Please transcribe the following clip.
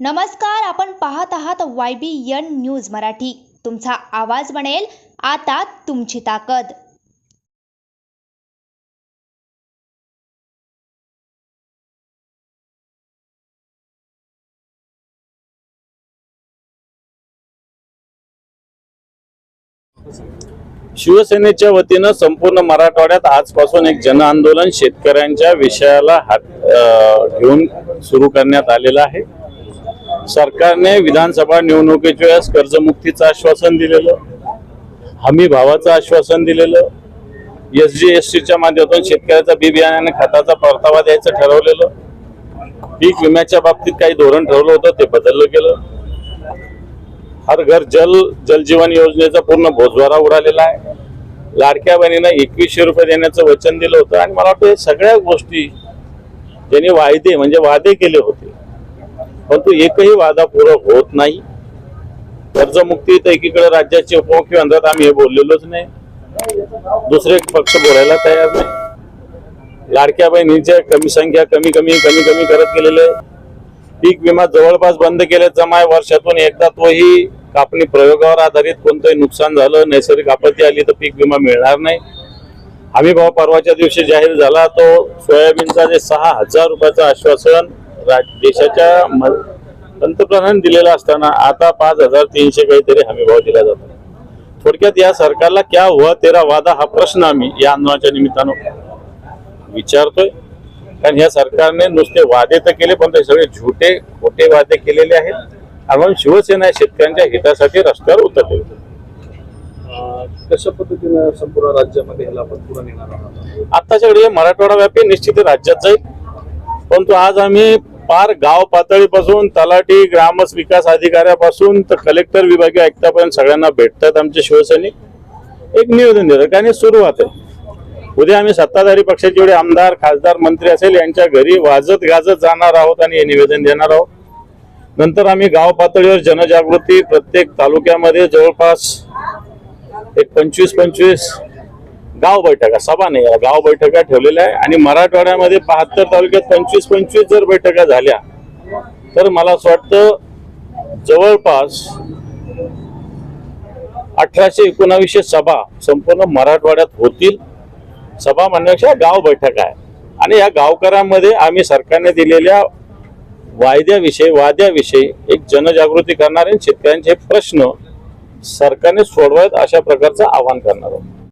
नमस्कार आपण पाहत आहात Y B N news Marathi. तुमचा आवाज बनेल आता तुमची ताकद. शिवसेनेच्या वतीनं संपूर्ण मराठवाड्यात आजपासून एक जन आंदोलन शेतकऱ्यांच्या विषयाला हात घेऊन सुरू करण्यात आलेलं आहे. सरकारने विधानसभा निवडणुकीच्या वेळेस कर्जमुक्तीचं आश्वासन दिलेलं हमी भावाचं आश्वासन दिलेलं एस जी एस टीच्या माध्यमातून शेतकऱ्याचा बी बियाण्याने खताचा परतावा द्यायचं ठरवलेलं पीक विम्याच्या बाबतीत काही धोरण ठरवलं होतं ते बदललं गेलं. हर घर जल जल जीवन योजनेचा पूर्ण भोजवारा उडालेला आहे. लाडक्या बहिणीनं एकवीसशे रुपये देण्याचं वचन दिलं होतं. आणि मला वाटतं सगळ्या गोष्टी ज्यांनी वायदे म्हणजे वादे केले होते परंतु एकही वादा पूरक होत नाही. कर्जमुक्ती तर एकीकडे राज्याचे उपमुख्य आहेत, आम्ही हे बोललेलोच नाही. दुसरे पक्ष बोलायला तयार नाही. लाडक्या बहिणींच्या कमी संख्या कमी कमी कमी कमी करत गेलेले. आहे. पीक विमा जवळपास बंद केले जमाय वर्षातून एकदा तोही कापणी प्रयोगावर आधारित कोणतंही नुकसान झालं नैसर्गिक आपत्ती आली तर पीक विमा मिळणार नाही. हमी भाव परवाच्या दिवशी जाहीर झाला तो सोयाबीनचा जे सहा हजार रुपयाचं आश्वासन देशाच्या पंतप्रधानांनी दिलेलं असताना आता पाच हजार तीनशे काहीतरी हमी भाव दिला जातो. थोडक्यात या सरकारला क्या हुआ तेरा वादा हा प्रश्न आम्ही या आंदोलनाच्या निमित्तानं विचारतोय. कारण या सरकारने नुसते वादे तर केले पण ते सगळे झुटे खोटे वादे केलेले आहेत. आणि म्हणून शिवसेना शेतकऱ्यांच्या हितासाठी रस्त्यावर उतरले कशा पद्धतीनं संपूर्ण राज्यामध्ये ह्याला आपण पुढे नेणार आहात? आत्ताच्या मराठवाडा व्यापी निश्चित राज्यात जाईल. परंतु आज आम्ही पार गाव पातळीपासून तलाठी ग्रामस विकास अधिकाऱ्यापासून तर कलेक्टर विभागीय आयुक्तापर्यंत सगळ्यांना भेटतात आमचे शिवसैनिक. एक निवेदन देतात कारण सुरुवात आहे. उद्या आम्ही सत्ताधारी पक्षाचे जेवढे आमदार खासदार मंत्री असेल यांच्या घरी वाजत गाजत जाणार आहोत आणि हे निवेदन देणार आहोत. नंतर आम्ही गाव पातळीवर जनजागृती प्रत्येक तालुक्यामध्ये जवळपास एक पंचवीस पंचवीस गाव बैठका सभा नाही या गाव बैठका ठेवलेल्या आहे. आणि मराठवाड्यामध्ये बहात्तर तालुक्यात पंचवीस पंचवीस जर बैठका झाल्या तर मला असं वाटतं जवळपास अठराशे एकोणावीसशे सभा संपूर्ण मराठवाड्यात होतील. सभा म्हणण्यापेक्षा गाव बैठका आहे. आणि या गावकऱ्यांमध्ये आम्ही सरकारने दिलेल्या वायद्याविषयी वाद्याविषयी एक जनजागृती करणारे आणि शेतकऱ्यांचे प्रश्न सरकारने सोडवावेत अशा प्रकारचं आवाहन करणार आहोत.